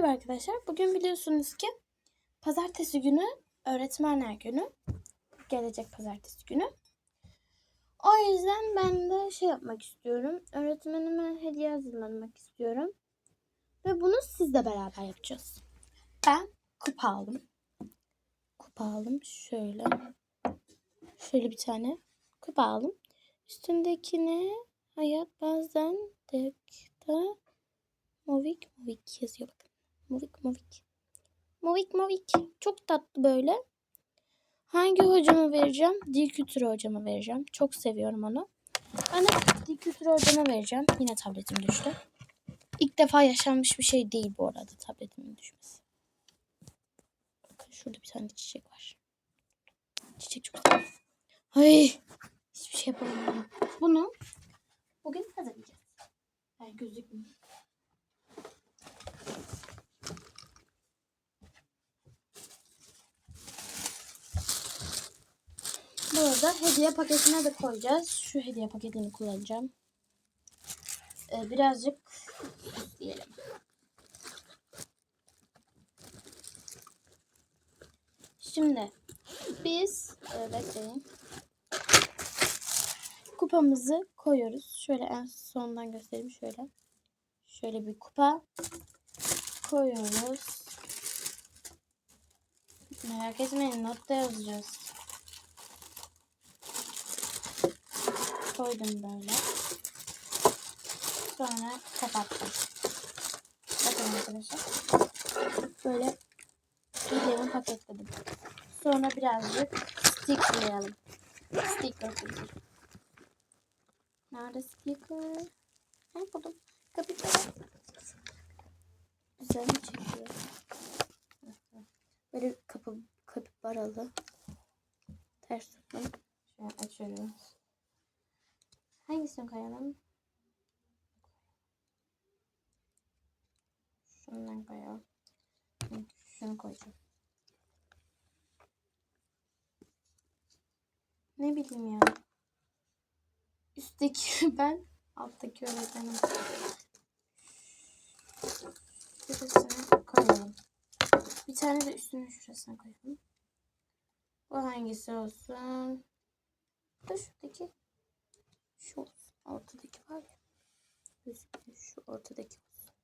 Merhaba arkadaşlar. Bugün biliyorsunuz ki pazartesi günü öğretmenler günü. Gelecek pazartesi günü. O yüzden ben de şey yapmak istiyorum. Öğretmenime hediye hazırlamak istiyorum. Ve bunu sizle beraber yapacağız. Ben kupa aldım. Kupa aldım. Şöyle. Şöyle bir tane kupa aldım. Üstündekine hayat bazen dekta Movik Movik yazıyor bakın. Movik Movik. Movik Movik. Çok tatlı böyle. Hangi hocama vereceğim? Dil kültürü hocama vereceğim. Çok seviyorum onu. Ben dil kültürü hocama vereceğim. Yine tabletim düştü. İlk defa yaşanmış bir şey değil bu arada tabletimin düşmesi. Bakın şurada bir tane çiçek var. Çiçek çok güzel. Ay, hiçbir şey yapamıyorum. Bunu bugün hazırlayacağız. Yani gözükmüyor. Bu arada hediye paketine de koyacağız. Şu hediye paketini kullanacağım. Ee, birazcık diyelim. Şimdi biz e, bekleyin. Kupamızı koyuyoruz. Şöyle en sondan göstereyim şöyle. Şöyle bir kupa koyuyoruz. Merak etmeyin notta yazacağız. Koydum böyle. Sonra kapattım. Bakın arkadaşlar. Böyle hediyemi paketledim. Sonra birazcık stickerlayalım. Sticker koyalım. Nerede sticker? Ha buldum. Kapatacağım. Güzel çekiyor? Böyle kapı kapı baralı. Ters tuttum. Şöyle açıyoruz. Hangisini koyalım? Şundan koyalım. Şunu koyacağım. Ne bileyim ya. Üstteki ben, alttaki öğretmenim. Şurasını koyalım. Bir tane de üstünün şurasına koyalım. Bu hangisi olsun? Bu şuradaki. Şu. Ortadaki var ya. Gözüküyor. Şu ortadaki olsun.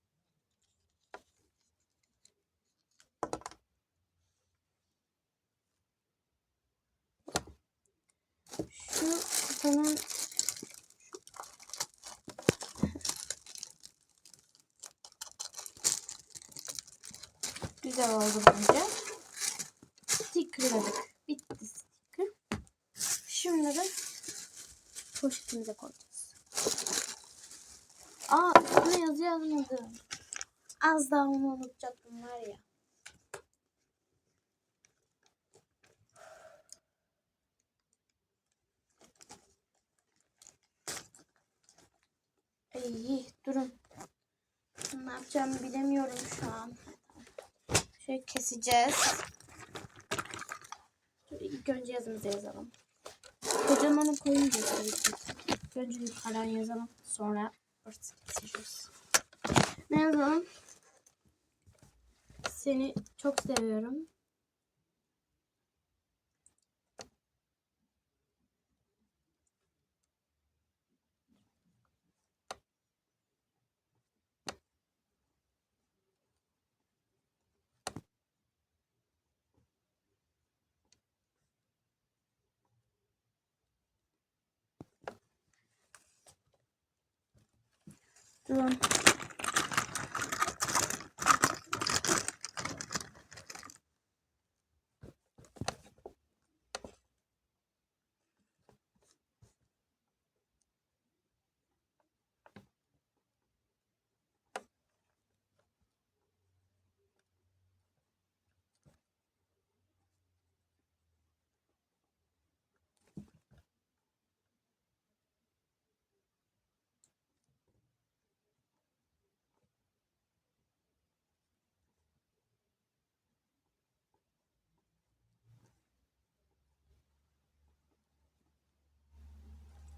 Şu kupanın Güzel oldu bence. Stickerladık. Bitti sticker. Şimdi de poşetimize koyacağız. Aa üstüne yazı yazmadım. Az daha onu unutacaktım var ya. İyi durun. Ne yapacağımı bilemiyorum şu an. Şöyle keseceğiz. İlk önce yazımızı yazalım. Kocamanı ki. İlk önce yukarıdan yazalım. Sonra ortası keseceğiz. Ne? Seni çok seviyorum. Durun.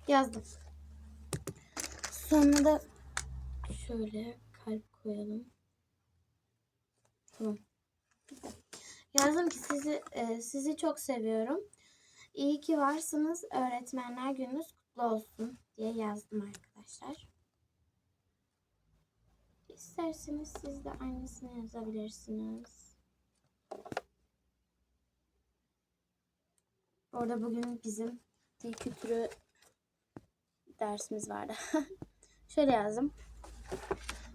Yazdım. Sonra da şöyle kalp koyalım. Tamam. Yazdım ki sizi e, sizi çok seviyorum. İyi ki varsınız. Öğretmenler gününüz kutlu olsun diye yazdım arkadaşlar. İsterseniz siz de aynısını yazabilirsiniz. Orada bugün bizim dil kültürü dersimiz vardı. Şöyle yazdım.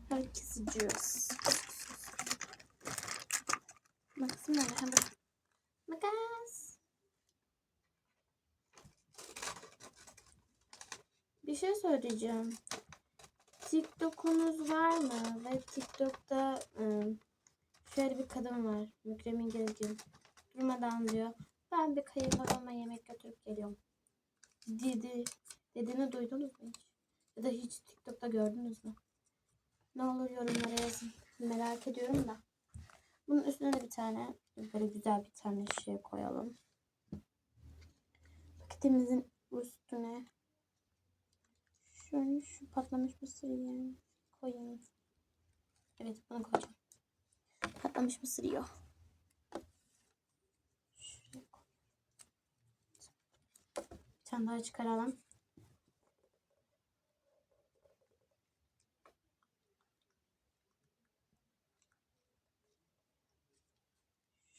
Herkesi cüz. Maksim nerede? Ha, bak. Makas. Bir şey söyleyeceğim. TikTok'unuz var mı? Ve TikTok'ta ım, şöyle bir kadın var. Mükremin Gezgin. Durmadan diyor. Ben bir kayınbabama yemek götürüp geliyorum. Dedi. Dediğini duydunuz mu hiç? Ya da hiç TikTok'ta gördünüz mü? Ne olur yorumlara yazın. Merak ediyorum da. Bunun üstüne de bir tane böyle güzel bir tane şey koyalım. Paketimizin üstüne şöyle şu patlamış mısır yiyen koyayım. Evet bunu koyacağım. Patlamış mısır yiyor. Bir tane daha çıkaralım.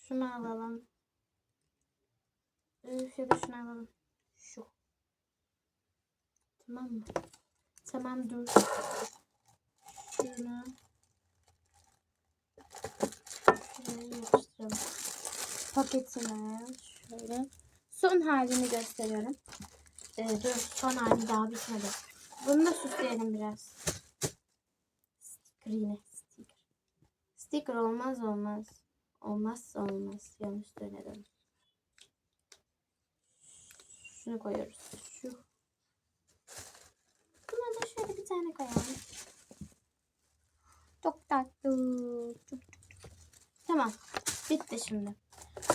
Şunu alalım. Üf ya da şunu alalım. Şu. Tamam mı? Tamam dur. Şunu. Şuraya yapıştıralım. Paketine şöyle. Son halini gösteriyorum. Ee, dur son hali daha bitmedi. Bunu da süsleyelim biraz. Sticker yine. Sticker. Sticker olmaz olmaz. Olmazsa olmaz. Yanlış söyledim. Şunu koyuyoruz. Şu. Buna da şöyle bir tane koyalım. Çok tatlı. Çok, çok. Tamam. Bitti şimdi.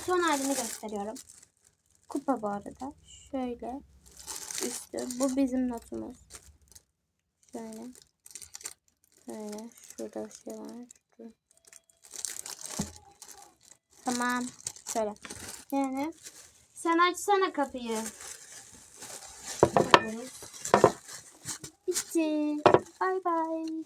Son halini gösteriyorum. Kupa bu arada. Şöyle. Üstü. Bu bizim notumuz. Şöyle. Şöyle. Şurada şey var. Dur. Tamam. Şöyle. Yani sen açsana kapıyı. Bitti. Bay bay.